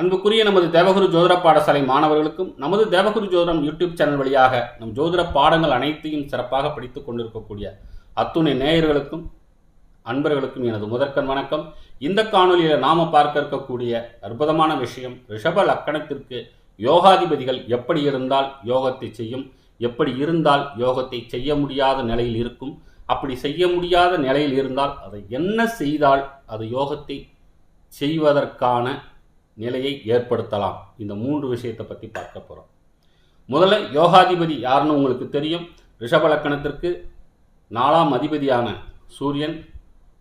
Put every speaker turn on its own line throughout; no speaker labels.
அன்புக்குரிய நமது தேவகுரு ஜோதிட பாடசாலை மாணவர்களுக்கும் நமது தேவகுரு ஜோதிடம் யூடியூப் சேனல் வழியாக நம் ஜோதிட பாடங்கள் அனைத்தையும் சிறப்பாக படித்துக் கொண்டிருக்கக்கூடிய அத்துணை நேயர்களுக்கும் அன்பர்களுக்கும் எனது முதற்கண் வணக்கம். இந்த காணொலியில் நாம பார்க்க இருக்கக்கூடிய அற்புதமான விஷயம் ரிஷப லக்கணத்திற்கு யோகாதிபதிகள் எப்படி இருந்தால் யோகத்தை செய்யும் எப்படி இருந்தால் யோகத்தை செய்ய முடியாத நிலையில் இருக்கும் அப்படி செய்ய முடியாத நிலையில் இருந்தால் அதை என்ன செய்தால் அது யோகத்தை செய்வதற்கான நிலையை ஏற்படுத்தலாம். இந்த மூன்று விஷயத்தை பற்றி பார்க்க போகிறோம் முதல்ல யோகாதிபதி யாருன்னு உங்களுக்கு தெரியும். ரிஷப லக்கணத்திற்கு நாலாம் அதிபதியான சூரியன்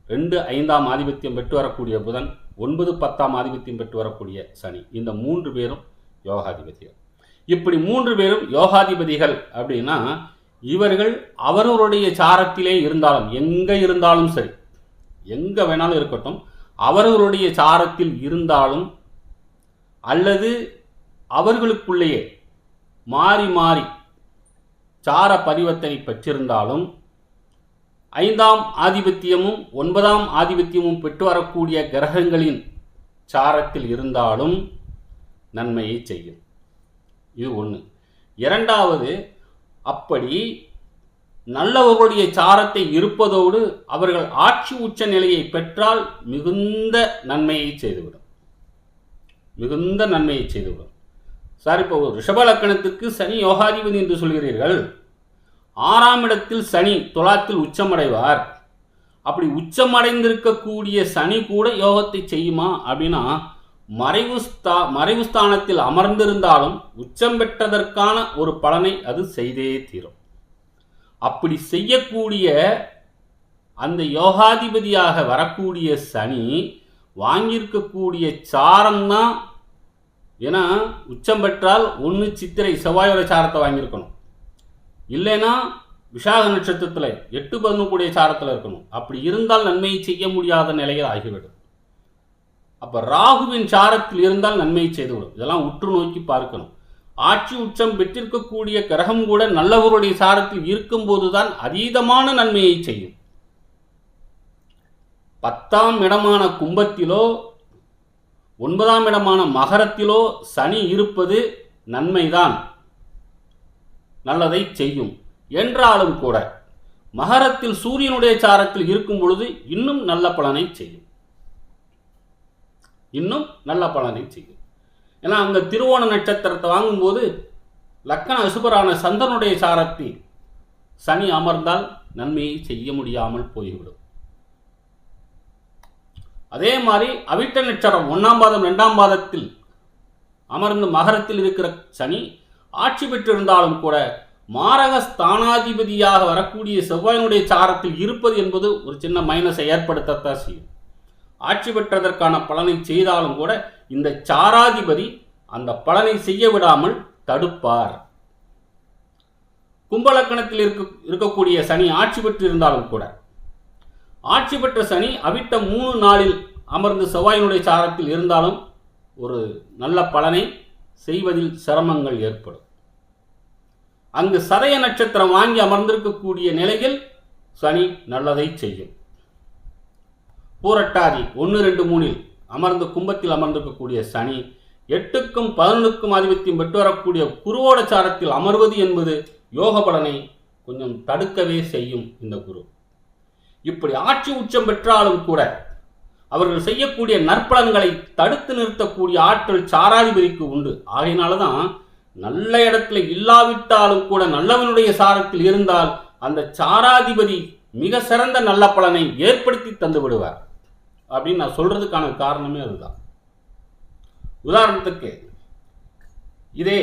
ரெண்டு ஐந்தாம் ஆதிபத்தியம் பெற்று வரக்கூடிய புதன் ஒன்பது பத்தாம் ஆதிபத்தியம் பெற்று வரக்கூடிய சனி. இந்த மூன்று பேரும் யோகாதிபதிகள். இப்படி மூன்று பேரும் யோகாதிபதிகள் அப்படின்னா இவர்கள் அவரவருடைய சாரத்திலே இருந்தாலும் எங்கே இருந்தாலும் சரி எங்கே வேணாலும் இருக்கட்டும் அவர்களுடைய சாரத்தில் இருந்தாலும் அல்லது அவர்களுக்குள்ளேயே மாறி மாறி சார பரிவர்த்தனை பெற்றிருந்தாலும் ஐந்தாம் ஆதிபத்தியமும் ஒன்பதாம் ஆதிபத்தியமும் பெற்று வரக்கூடிய கிரகங்களின் சாரத்தில் இருந்தாலும் நன்மையை செய்யும். இது ஒன்று இரண்டாவது அப்படி நல்லவர்களுடைய சாரத்தை இருப்பதோடு அவர்கள் ஆட்சி உச்ச நிலையை பெற்றால் மிகுந்த நன்மையை செய்துவிடும். மிகுந்த நன்மையை செய்துவிடும். சார் இப்போ ரிஷப லக்கணத்துக்கு சனி யோகாதிபதி என்று சொல்கிறீர்கள். ஆறாம் இடத்தில் சனி துலாத்தில் உச்சமடைவார். அப்படி உச்சமடைந்திருக்கக்கூடிய சனி கூட யோகத்தை செய்யுமா? அப்படின்னா மறைவு ஸ்தா மறைவு ஸ்தானத்தில் அமர்ந்திருந்தாலும் உச்சம் பெற்றதற்கான ஒரு பலனை அது செய்தே தீரும். அப்படி செய்யக்கூடிய அந்த யோகாதிபதியாக வரக்கூடிய சனி வாங்கியிருக்கக்கூடிய சாரம்தான் ஏன்னா உச்சம் பெற்றால் ஒன்று சித்திரை செவ்வாயோட சாரத்தை வாங்கியிருக்கணும். இல்லைன்னா விஷாக நட்சத்திரத்தில் எட்டு பதினக்கூடிய சாரத்தில் இருக்கணும். அப்படி இருந்தால் நன்மையை செய்ய முடியாத நிலையில் ஆகிவிடும். அப்போ ராகுவின் சாரத்தில் இருந்தால் நன்மையை செய்துவிடும். இதெல்லாம் உற்று நோக்கி பார்க்கணும். ஆட்சி உச்சம் பெற்றிருக்கக்கூடிய கிரகம் கூட நல்லவருடைய சாரத்தில் இருக்கும்போது தான் அதீதமான நன்மையை செய்யும். பத்தாம் இடமான கும்பத்திலோ ஒன்பதாம் இடமான மகரத்திலோ சனி இருப்பது நன்மைதான். நல்லதை செய்யும். என்றாலும் கூட மகரத்தில் சூரியனுடைய சாரத்தில் இருக்கும் பொழுது இன்னும் நல்ல பலனை செய்யும். இன்னும் நல்ல பலனை செய்யும். ஏன்னா அந்த திருவோண நட்சத்திரத்தை வாங்கும்போது லக்கண அசுபரான சந்தனுடைய சாரத்தில் சனி அமர்ந்தால் நன்மையை செய்ய முடியாமல் போய்விடும். அதே மாதிரி அவிட்ட நட்சத்திரம் ஒன்றாம் பாதம் ரெண்டாம் பாதத்தில் அமர்ந்து மகரத்தில் இருக்கிற சனி ஆட்சி பெற்றிருந்தாலும் கூட மாரக ஸ்தானாதிபதியாக வரக்கூடிய செவ்வாயினுடைய சாரத்தில் இருப்பது என்பது ஒரு சின்ன மைனஸை ஏற்படுத்தத்தான் செய்யும். ஆட்சி பெற்றதற்கான பலனை செய்தாலும் கூட இந்த சாராதிபதி அந்த பலனை செய்ய விடாமல் தடுப்பார். கும்பலக்கணத்தில் இருக்க இருக்கக்கூடிய சனி ஆட்சி பெற்று இருந்தாலும் கூட ஆட்சி பெற்ற சனி அவிட்ட மூணு நாளில் அமர்ந்து செவ்வாயினுடைய சாரத்தில் இருந்தாலும் ஒரு நல்ல பலனை செய்வதில் சிரமங்கள் ஏற்படும். அங்கு சதய நட்சத்திரம் வாங்கி அமர்ந்திருக்கக்கூடிய நிலையில் சனி நல்லதை செய்யும். பூரட்டாதி ஒன்று ரெண்டு மூணில் அமர்ந்து கும்பத்தில் அமர்ந்திருக்கக்கூடிய சனி எட்டுக்கும் பதினொன்றுக்கும் ஆதிபத்தியம் பெற்று வரக்கூடிய குருவோட சாரத்தில் அமர்வது என்பது யோக பலனை கொஞ்சம் தடுக்கவே செய்யும் இந்த குரு. இப்படி ஆட்சி உச்சம் பெற்றாலும் கூட அவர்கள் செய்யக்கூடிய நற்பலன்களை தடுத்து நிறுத்தக்கூடிய ஆற்றல் சாராதிபதிக்கு உண்டு. ஆகையினால தான் நல்ல இடத்துல இல்லாவிட்டாலும் கூட நல்லவனுடைய சாரத்தில் இருந்தால் அந்த சாராதிபதி மிக சிறந்த நல்ல பலனை ஏற்படுத்தி தந்து விடுவார். அப்படின்னு நான் சொல்றதுக்கான காரணமே அதுதான். உதாரணத்துக்கு இதே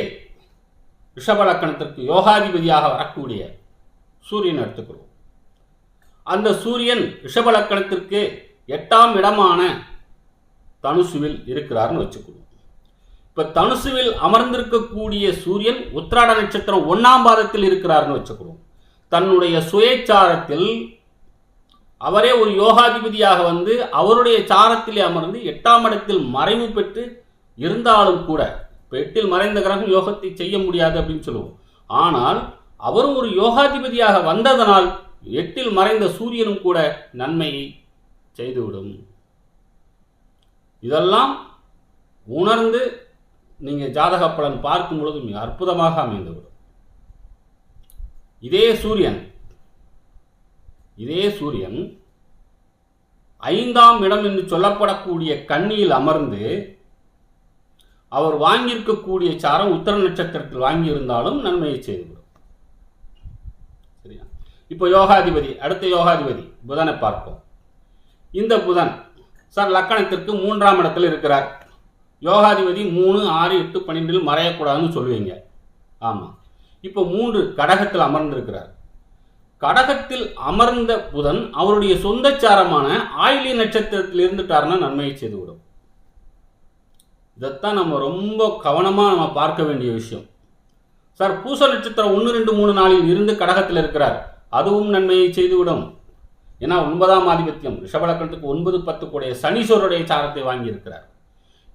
ரிஷபலக்கணத்திற்கு யோகாதிபதியாக வரக்கூடிய சூரியன் எடுத்துக்கிறோம் அந்த சூரியன் ரிஷபலக்கணத்திற்கு எட்டாம் இடமான தனுசுவில் இருக்கிறார்னு வச்சுக்கணும் இப்ப தனுசுவில் அமர்ந்திருக்கக்கூடிய சூரியன் உத்திராட நட்சத்திரம் ஒன்னாம் பாதத்தில் இருக்கிறார்னு வச்சுக்கிறோம் தன்னுடைய சுயச்சாரத்தில் அவரே ஒரு யோகாதிபதியாக வந்து அவருடைய சாரத்திலே அமர்ந்து எட்டாம் இடத்தில் மறைவு பெற்று இருந்தாலும் கூட பெட்டில் எட்டில் மறைந்த கிரகம் யோகத்தை செய்ய முடியாது அப்படின்னு சொல்லுவோம். ஆனால் அவரும் ஒரு யோகாதிபதியாக வந்ததனால் எட்டில் மறைந்த சூரியனும் கூட நன்மையை செய்துவிடும். இதெல்லாம் உணர்ந்து நீங்கள் ஜாதக பலன் பார்க்கும் பொழுது மிக அற்புதமாக அமைந்துவிடும். இதே சூரியன் இதே சூரியன் ஐந்தாம் இடம் என்று சொல்லப்படக்கூடிய கண்ணியில் அமர்ந்து அவர் வாங்கியிருக்கக்கூடிய சாரம் உத்தர நட்சத்திரத்தில் வாங்கியிருந்தாலும் நன்மையை செய்துவிடும். இப்போ யோகாதிபதி அடுத்த யோகாதிபதி புதனை பார்ப்போம். இந்த புதன் சார் லக்கணத்திற்கு மூன்றாம் இடத்தில் இருக்கிறார். யோகாதிபதி மூணு ஆறு எட்டு பன்னெண்டில் மறையக்கூடாதுன்னு சொல்லுவீங்க. ஆமாம் இப்போ மூன்று கடகத்தில் அமர்ந்திருக்கிறார். கடகத்தில் அமர்ந்த புதன் அவருடைய சொந்த சாரமான ஆயிலி நட்சத்திரத்தில் இருந்துட்டாருன்னா நன்மையை செய்துவிடும். இதைத்தான் நம்ம ரொம்ப கவனமாக நம்ம பார்க்க வேண்டிய விஷயம். சார் பூச நட்சத்திரம் ஒன்று ரெண்டு மூணு நாளில் இருந்து கடகத்தில் இருக்கிறார். அதுவும் நன்மையை செய்துவிடும். ஏன்னா ஒன்பதாம் ஆதிபத்தியம் ரிஷபலக்கணத்துக்கு ஒன்பது பத்து கூடைய சனீஸ்வருடைய சாரத்தை வாங்கியிருக்கிறார்.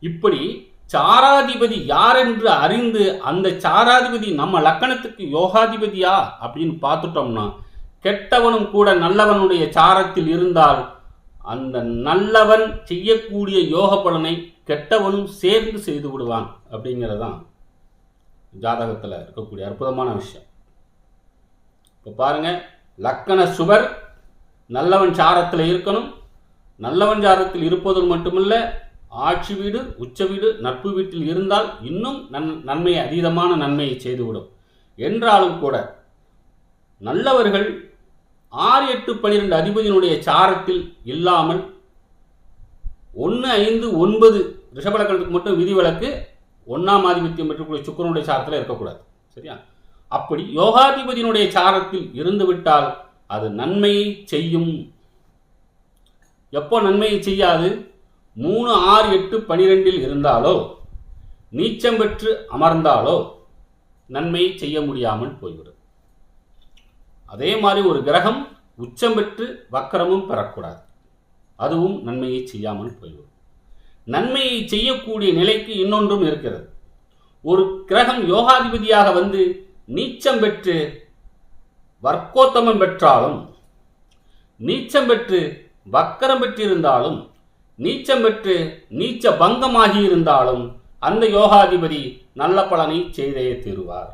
இப்படி சாராதிபதி யார் என்று அறிந்து அந்த சாராதிபதி நம்ம லக்கணத்துக்கு யோகாதிபதியா அப்படின்னு பார்த்துட்டோம்னா கெட்டவனும் கூட நல்லவனுடைய சாரத்தில் இருந்தால் அந்த நல்லவன் செய்யக்கூடிய யோக பலனை கெட்டவனும் சேர்ந்து செய்து விடுவான் அப்படிங்கிறதான் ஜாதகத்தில் இருக்கக்கூடிய அற்புதமான விஷயம். இப்போ பாருங்கள் லக்கண சுவர் நல்லவன் சாரத்தில் இருக்கணும். நல்லவன் சாரத்தில் இருப்பது மட்டுமல்ல ஆட்சி வீடு உச்ச வீடு நட்பு வீட்டில் இருந்தால் இன்னும் நன் நன்மை அதீதமான நன்மையை செய்துவிடும். என்றாலும் கூட நல்லவர்கள் ஆறு எட்டு பன்னிரெண்டு அதிபதியினுடைய சாரத்தில் இல்லாமல் ஒன்று ஐந்து ஒன்பது ரிஷபலக்கணத்துக்கு மட்டும் விதிவிலக்கு ஒன்றாம் ஆதிபத்தியம் பெற்றக்கூடிய சுக்கரனுடைய சாரத்தில் இருக்கக்கூடாது. சரியா? அப்படி யோகாதிபதியினுடைய சாரத்தில் இருந்துவிட்டால் அது நன்மையை செய்யும். எப்போ நன்மையை செய்யாது? மூணு ஆறு எட்டு பனிரெண்டில் இருந்தாலோ நீச்சம் பெற்று அமர்ந்தாலோ நன்மையை செய்ய முடியாமல் போய்விடும். அதே மாதிரி ஒரு கிரகம் உச்சம் பெற்று வக்கரமும் பெறக்கூடாது. அதுவும் நன்மையை செய்யாமல் போய்விடும். நன்மையை செய்யக்கூடிய நிலைக்கு இன்னொன்றும் இருக்கிறது. ஒரு கிரகம் யோகாதிபதியாக வந்து நீச்சம் பெற்று வர்க்கோத்தமம் பெற்றாலும் நீச்சம் பெற்று வக்கரம் பெற்றிருந்தாலும் நீச்சம் பெற்று நீச்ச பங்கமாகி இருந்தாலும் அந்த யோகாதிபதி நல்ல பலனை செய்தே தீருவார்.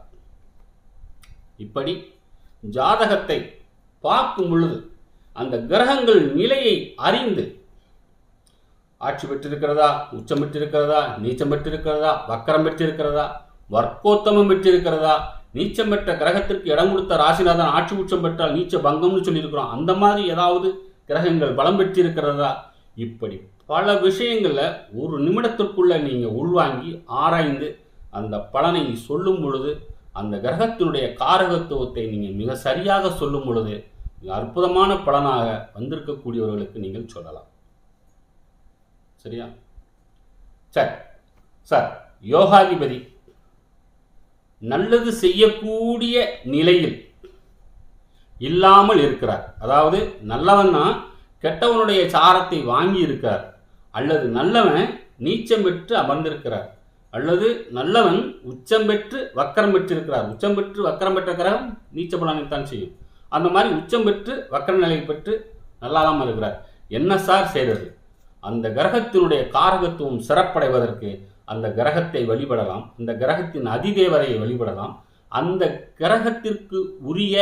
இப்படி ஜாதகத்தை பார்க்கும் பொழுது அந்த கிரகங்கள் நிலையை அறிந்து ஆட்சி பெற்றிருக்கிறதா உச்சம் பெற்றிருக்கிறதா நீச்சம் பெற்றிருக்கிறதா வக்கரம் பெற்றிருக்கிறதா வர்க்கோத்தமம் பெற்றிருக்கிறதா நீச்சம் பெற்ற கிரகத்திற்கு இடம் கொடுத்த ராசிநாதன் ஆட்சி உச்சம் பெற்றால் நீச்ச பங்கம்னு சொல்லியிருக்கிறோம். அந்த மாதிரி ஏதாவது கிரகங்கள் பலம் பெற்றிருக்கிறதா? இப்படி பல விஷயங்களில் ஒரு நிமிடத்திற்குள்ளே நீங்கள் உள்வாங்கி ஆராய்ந்து அந்த பலனை சொல்லும் பொழுது அந்த கிரகத்தினுடைய காரகத்துவத்தை நீங்கள் மிக சரியாக சொல்லும் பொழுது மிக அற்புதமான பலனாக வந்திருக்கக்கூடியவர்களுக்கு நீங்கள் சொல்லலாம். சரியா? சரி. சார் யோகாதிபதி நல்லது செய்யக்கூடிய நிலையில் இல்லாமல் இருக்கிறார். அதாவது நல்லவன் தான் கெட்டவனுடைய சாரத்தை வாங்கி இருக்கார். அல்லது நல்லவன் நீச்சம் பெற்று அமர்ந்திருக்கிறார். அல்லது நல்லவன் உச்சம் பெற்று வக்கரம் பெற்றிருக்கிறார். உச்சம் பெற்று வக்கரம் பெற்ற கிரகம் நீச்ச பலனைத்தான் செய்யும். அந்த மாதிரி உச்சம் பெற்று வக்கர நிலை பெற்று நல்லாதான் இருக்கிறார். என்ன சார் செய்கிறது அந்த கிரகத்தினுடைய காரகத்துவம் சிறப்படைவதற்கு அந்த கிரகத்தை வழிபடலாம் அந்த கிரகத்தின் அதிதேவதையை வழிபடலாம். அந்த கிரகத்திற்கு உரிய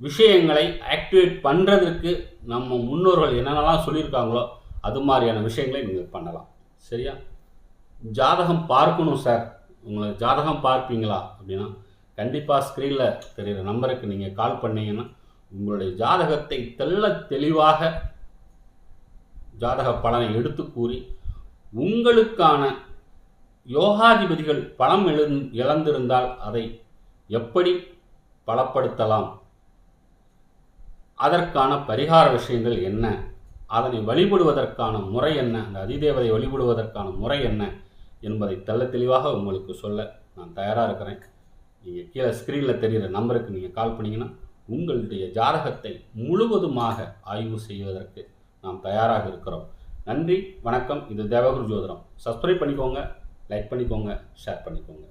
விஷயங்களை ஆக்டிவேட் பண்ணுறதுக்கு நம்ம முன்னோர்கள் என்னென்னலாம் சொல்லியிருக்காங்களோ அது மாதிரியான விஷயங்களை நீங்கள் பண்ணலாம். சரியா? ஜாதகம் பார்க்கணும் சார் உங்களை ஜாதகம் பார்ப்பீங்களா அப்படின்னா கண்டிப்பாக ஸ்க்ரீனில் தெரிகிற நம்பருக்கு நீங்கள் கால் பண்ணீங்கன்னா உங்களுடைய ஜாதகத்தை தெள்ள தெளிவாக ஜாதக பலனை எடுத்து கூறி உங்களுக்கான யோகாதிபதிகள் பலம் எழு இழந்திருந்தால் அதை எப்படி பலப்படுத்தலாம்? அதற்கான பரிகார விஷயங்கள் என்ன? அதனை வழிபடுவதற்கான முறை என்ன? அந்த அதிதேவதை வழிபடுவதற்கான முறை என்ன? என்பதை தெள்ள தெளிவாக உங்களுக்கு சொல்ல நான் தயாராக இருக்கிறேன். நீங்கள் கீழே ஸ்க்ரீனில் தெரிகிற நம்பருக்கு நீங்கள் கால் பண்ணிங்கன்னா உங்களுடைய ஜாதகத்தை முழுவதுமாக ஆய்வு செய்வதற்கு நாம் தயாராக இருக்கிறோம். நன்றி வணக்கம். இது தேவகுரு ஜோதிடம். சப்ஸ்கிரைப் பண்ணிக்கோங்க லைக் பண்ணிக்கோங்க ஷேர் பண்ணிக்கோங்க.